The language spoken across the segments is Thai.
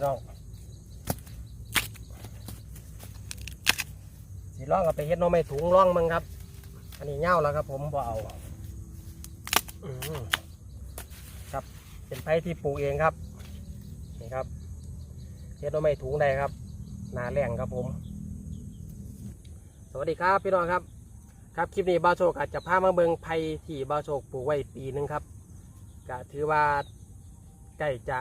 พี่น้องสีร่องเอาไปเฮ็ดน้องไม่ถุงร่องมึงครับ อันนี้เง่าแล้วครับ ผมบ่เอาอครับเป็นไผ่ที่ปลูกเองครับนี่ครับเฮ็ดน้องไม่ถุงได้ครับนาแรงครับผม สวัสดีครับพี่น้องครับ ครับคลิปนี้บ้าโชคอาจจะพามาเบิงไผ่ที่บ้าโชคปลูกไว้ปีหนึงครับก็ถือว่าใกล้จะ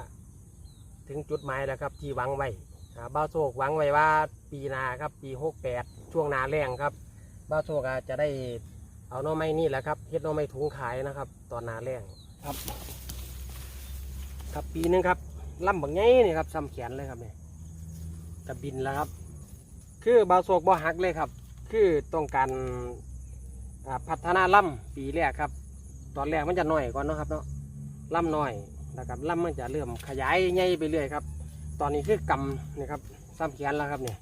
ถึงจุดหมายแล้วครับที่หวังไว้อ่าบ้าวโชคหวังไว้ว่าปีหนาครับปีหกแปดช่วงหนาแรงครับบ้าวโชคอาจจะได้เอาหน่อไม้นี่แหละครับเฮ็ดหน่อไม้ถุงขายนะครับ ตอนหนาแรงครับ ครับปีหนึงครับล่ำบางไงนี่ครับซ้ำแขนเลยครับเนี่ยจะบินแล้วครับ คือบาวโศกบ่หักเลยครับ คือต้องการอ่าพัฒนาล่ำปีแรกครับ ตอนแรกมันจะน้อยก่อนเนาะครับเนาะล่ำน้อย นะครับล่ำมันจะเริ่มขยายใหญ่ไปเรื่อยครับ ตอนนี้คือกำนี่ครับซ้ำแขนแล้วครับเนี่ย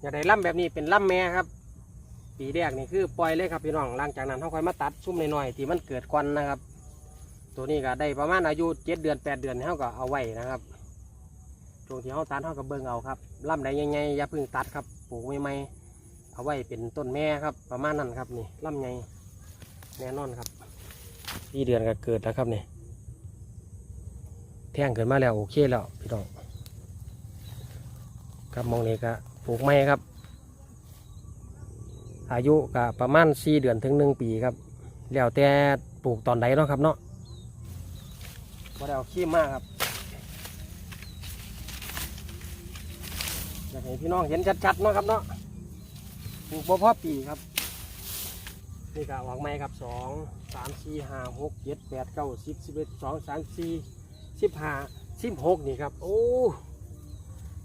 อยากได้ล่ำแบบนี้เป็นล่ำแม่ครับ ปีแรกนี่คือปล่อยเลยครับพี่น้องหลังจากนั้นเขาค่อยมาตัดซุ่มหน้อยๆที่มันเกิดควันนะครับ ตัวนี้ก็ได้ประมาณอายุเจ็ดเดือนแปดเดือนเขาก็เอาไว้นะครับช่วงที่เขาตัดเขาก็เบิ่งเอาครับล่ำใดใหญ่ๆอย่าเพึ่งตัดครับปลูกใหม่ๆเอาไว้เป็นต้นแม่ครับ ประมาณนั้นครับนี่ล่ำใหญ่แน่นอนครับ ที่เดือนก็เกิดแล้วครับนี่ แท่งเกิดมาแล้วโอเคแล้วพี่น้องครับมองนี้ก็ปลูกไม้ครับ อายุก็ประมาณสี่เดือนถึงหนึ่งปีครับ แล้วแต่ปลูกตอนใดเนาะครับเนาะบ่ได้เอาขี้มากครับอยากให้พี่น้องเห็นชัดๆเนาะครับเนาะปลูกบ่พอปีครับนี่ก็ออกไม้ครับสองสามสี่ห้าหกเจ็ดแปดเก้าสิบสิบเอ็ดสองสามสี่ สิบห้าสิบหกนี่ครับ โอ้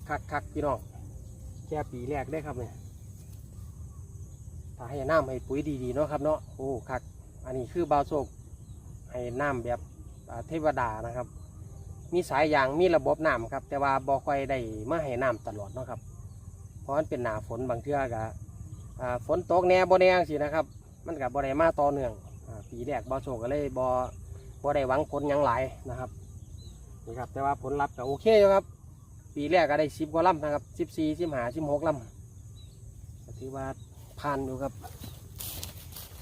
คักคักพี่น้องแค่ปีแรกได้ครับเนี่ยถ้าให้น้ำให้ปุ๋ยดีๆเนาะครับเนาะโอ้คัก อันนี้คือบาวโศกให้น้ำแบบเทวดานะครับ มีสายยางมีระบบน้ำครับ แต่ว่าบ่ค่อยได้มาให้น้ำตลอดเนาะครับ เพราะมันเป็นหนาฝนบางเทื่อก็อ่าฝนตกแน่บ่แน่สินะครับ มันกับบ่ได้มาต่อเนื่องอาปีแรกบ่โชคก็เลยบ่บ่ได้หวังผลยังหลายนะครับ นี่ครับ แต่ว่าผลลัพธ์ก็โอเคอยู่ครับ ปีแรกก็ได้สิบกว่าลำนะครับสิบสี่สิบห้าสิบหกลำก็ถือว่าผ่านอยู่ครับ